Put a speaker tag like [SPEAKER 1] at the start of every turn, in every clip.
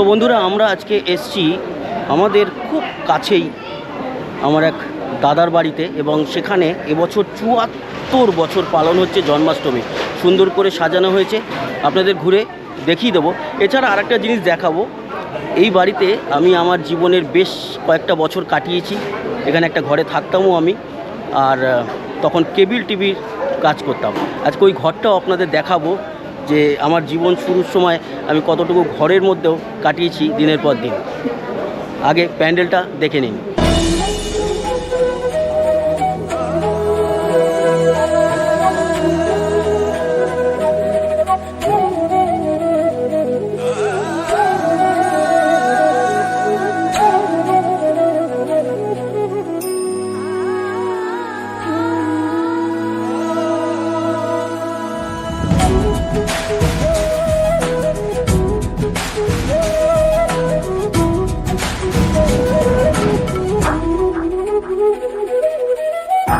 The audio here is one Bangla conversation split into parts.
[SPEAKER 1] তো বন্ধুরা, আমরা আজকে এসছি আমাদের খুব কাছেই আমার এক দাদার বাড়িতে এবং সেখানে এবছর চুয়াত্তর বছর পালন হচ্ছে জন্মাষ্টমী। সুন্দর করে সাজানো হয়েছে। আপনাদের ঘুরে দেখিয়ে দেবো। এছাড়া আরেকটা জিনিস দেখাবো। এই বাড়িতে আমি আমার জীবনের বেশ কয়েকটা বছর কাটিয়েছি। এখানে একটা ঘরে থাকতামও আমি। আর তখন কেবিল টিভির কাজ করতাম। আজকে ওই ঘরটাও আপনাদের দেখাবো। যে আমার জীবন শুরুর সময় আমি কতটুকু ঘরের মধ্যেও কাটিয়েছি দিনের পর দিন। আগে প্যান্ডেলটা দেখে নিন।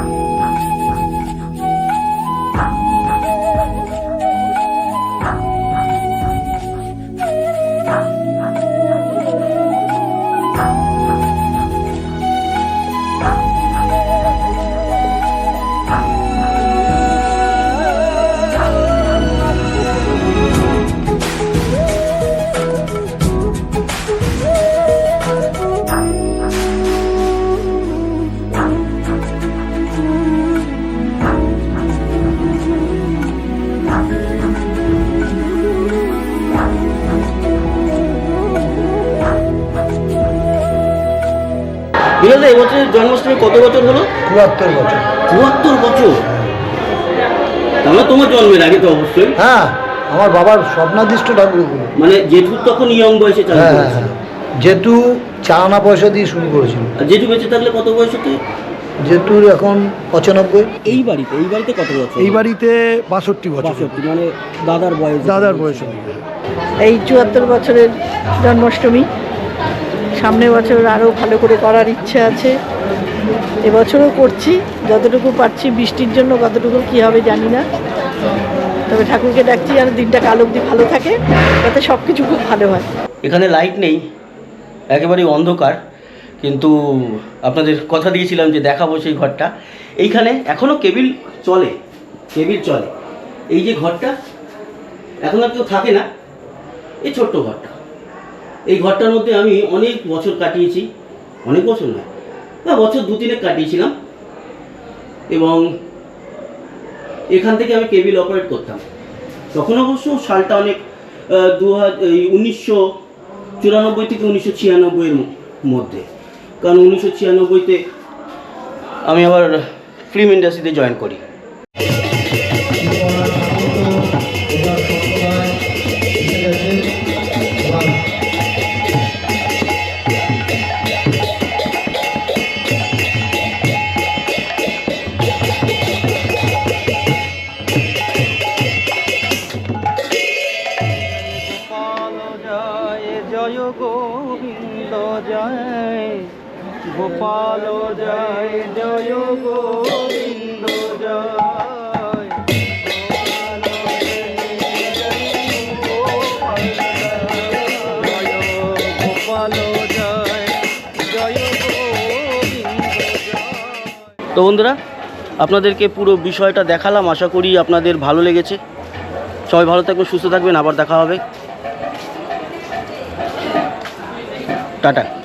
[SPEAKER 1] 啊。বিরোধ এবছরের জন্মাষ্টমী কত বছর হলো?
[SPEAKER 2] চুয়াত্তর বছর।
[SPEAKER 1] চুয়াত্তর বছর? তাহলে তোমার জন্মের আগে তো অবশ্যই।
[SPEAKER 2] হ্যাঁ আমার বাবার স্বপ্নাদিষ্ট ঠাকুরগুলো
[SPEAKER 1] মানে জেঠু তখন ইয়ং বয়সে চালু
[SPEAKER 2] হ্যাঁ হ্যাঁ
[SPEAKER 1] করেছে
[SPEAKER 2] হ্যাঁ। যেহেতু চালানা পয়সা দিয়ে শুরু করেছিল।
[SPEAKER 1] আর জেঠু বেঁচে থাকলে কত বয়স হতে?
[SPEAKER 2] যেহেতুর এখন পঁচানব্বই।
[SPEAKER 1] এই বাড়িতে এই বাড়িতে কত বছর?
[SPEAKER 2] এই বাড়িতে বাষট্টি বছর।
[SPEAKER 1] বাষট্টি মানে দাদার বয়স।
[SPEAKER 2] দাদার বয়স।
[SPEAKER 3] এই চুয়াত্তর বছরের জন্মাষ্টমী সামনের বছর আরও ভালো করে করার ইচ্ছে আছে। এবছরও করছি, যতটুকু পারছি বৃষ্টির জন্য কতটুকু কী হবে জানি না। তবে ঠাকুরকে ডাকছি যেন দিনটা কাল অবধি ভালো থাকে, যাতে সব কিছু খুব ভালো হয়।
[SPEAKER 1] এখানে লাইট নেই, একেবারেই অন্ধকার, কিন্তু আপনাদের কথা দিয়েছিলাম যে দেখাবো সেই ঘরটা। এইখানে এখনও কেবিল চলে কেবিল চলে। এই যে ঘরটা, এখন আর কেউ থাকে না, এই ছোট্ট ঘরটা। এই ঘরটার মধ্যে আমি অনেক বছর কাটিয়েছি, অনেক বছর না না, বছর দু তিনেক কাটিয়েছিলাম এবং এখান থেকে আমি কেবিল অপারেট করতাম। তখন অবশ্য সালটা অনেক দু উনিশশো চুরানব্বই থেকে উনিশশো ছিয়ানব্বইয়ের মধ্যে। কারণ উনিশশো ছিয়ানব্বইতে আমি আবার ফিল্ম ইন্ডাস্ট্রিতে জয়েন করি। গোবিন্দ জয়, গোপাল জয় জয় গোবিন্দ জয়। তো বন্ধুরা, আপনাদেরকে পুরো বিষয়টা দেখালাম, আশা করি আপনাদের ভালো লেগেছে। সবাই ভালো থাকবেন, সুস্থ থাকবেন, আবার দেখা হবে। टाटा।